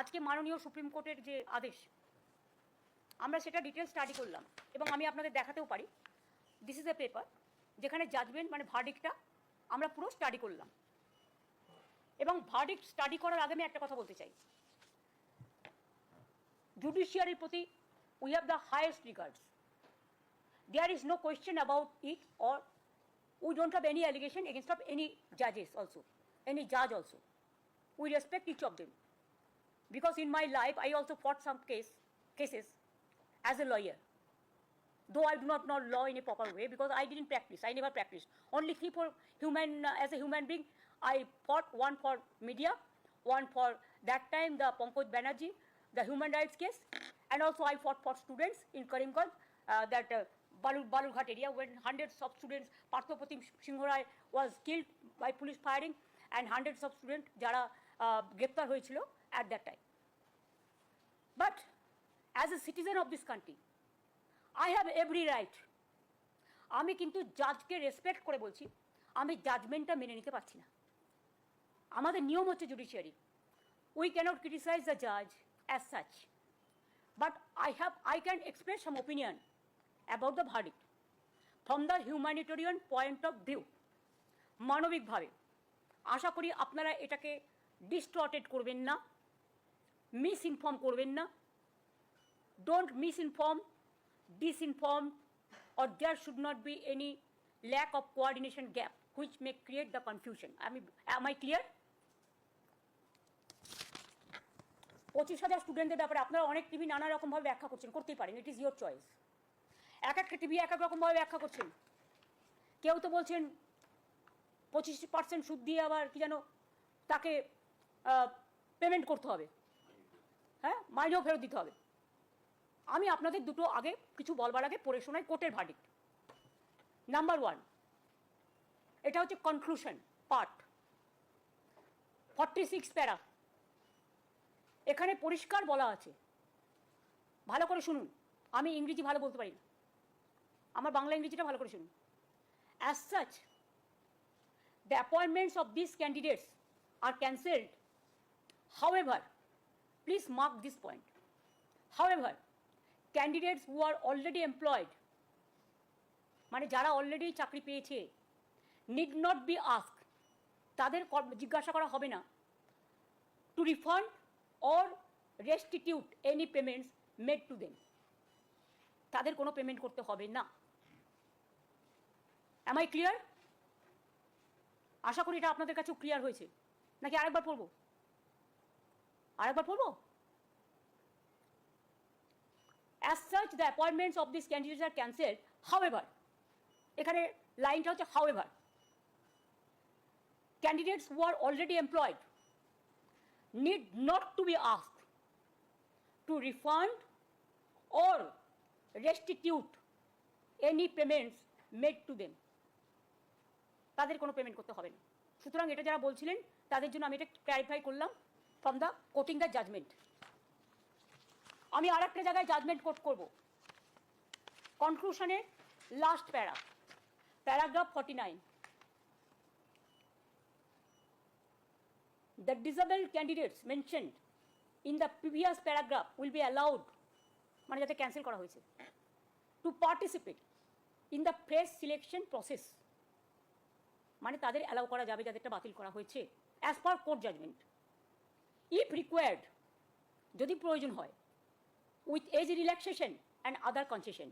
আজকে মাননীয় সুপ্রিম কোর্টের যে আদেশ, আমরা সেটা ডিটেল স্টাডি করলাম এবং আমি আপনাদের দেখাতেও পারি। দিস ইজ এ পেপার যেখানে জাজমেন্ট মানে ভার্ডিকটা আমরা পুরো স্টাডি করলাম। এবং ভার্ডিক্ট স্টাডি করার আগে আমি একটা কথা বলতে চাই। জুডিশিয়ারির প্রতি we have the highest regards there is no question about it or we don't have any allegation against of any judges also any জাজ also we respect each of them. Because in my life, I also fought some case, cases as a lawyer. Though I do not know law in a proper way because I didn't practice, I never practiced. Only three for human, uh, as a human being, I fought one for media, one for that time the Pankaj Banerjee, the human rights case, and also I fought for students in Karimganj, uh, that uh, Balu, Balurghat area when hundreds of students, Parthopatim Singhorai was killed by police firing and hundreds of students যারা uh, গ্রেপ্তার হয়েছিল At that time. But as a citizen of this country, I have every right. আমি কিন্তু জাজকে respect করে বলছি আমি জাজমেন্টটা মেনে নিতে পারছি না আমাদের নিয়ম হচ্ছে judiciary we cannot criticise the জাজ as such but I have I can express some opinion about the verdict from the humanitarian point of view মানবিকভাবে আশা করি আপনারা এটাকে ডিস্টর্টেড করবেন না মিস ইনফর্ম করবেন না don't misinform disinform or there should not be any lack of coordination gap which may create the confusion. I mean, am I clear? পঁচিশ হাজার স্টুডেন্টদের ব্যাপারে আপনারা অনেক টিভি নানা রকমভাবে ব্যাখ্যা করছেন করতেই পারেন ইট ইজ ইয়োর চয়েস এক একটা টিভি এক এক রকমভাবে ব্যাখ্যা করছেন কেউ তো বলছেন পঁচিশ পার্সেন্ট সুদ দিয়ে আবার কি যেন তাকে পেমেন্ট করতে হবে হ্যাঁ মাইনেও ফেরত দিতে হবে। আমি আপনাদের দুটো আগে কিছু বলবার আগে পড়ে শোনাই কোর্টের ভার্ডিক্ট নাম্বার ওয়ান এটা হচ্ছে কনক্লুশন পার্ট ফর্টি সিক্স প্যারা। এখানে পরিষ্কার বলা আছে। ভালো করে শুনুন। আমি ইংরেজি ভালো বলতে পারি না। আমার বাংলা ইংরেজিটা ভালো করে শুনুন। As such the appointments of this candidates are cancelled however please mark this point however candidates who are already employed মানে যারা অলরেডি চাকরি পেয়েছে নিড নট বি আস্ক তাদের জিজ্ঞাসা করা হবে না। To refund or restitute any payments made to them তাদের কোনো পেমেন্ট করতে হবে না। অ্যাম আই ক্লিয়ার আশা করি এটা আপনাদের কাছেও ক্লিয়ার হয়েছে। নাকি আরেকবার পড়ব আরেকবার পড়ব As such, the appointments of these candidates are cancelled. However, এখানে লাইনটা হচ্ছে however, candidates who are already employed need not to be asked to refund or restitute any payments made to them. তাদের কোনো পেমেন্ট করতে হবে না সুতরাং এটা যারা বলছিলেন তাদের জন্য আমি এটা ক্ল্যারিফাই করলাম from the quoting the judgement আমি আর একটা জায়গায় জাজমেন্ট কোট করব। কনক্লুশনে last para paragraph forty nine the disable candidates mentioned in the previous paragraph will be allowed মানে যাতে ক্যান্সেল করা হয়েছে to participate in the fresh selection process মানে তাদের অ্যালাউ করা যাবে যাদেরটা বাতিল করা হয়েছে as per court judgement if required যদি প্রয়োজন হয় with age relaxation and other concession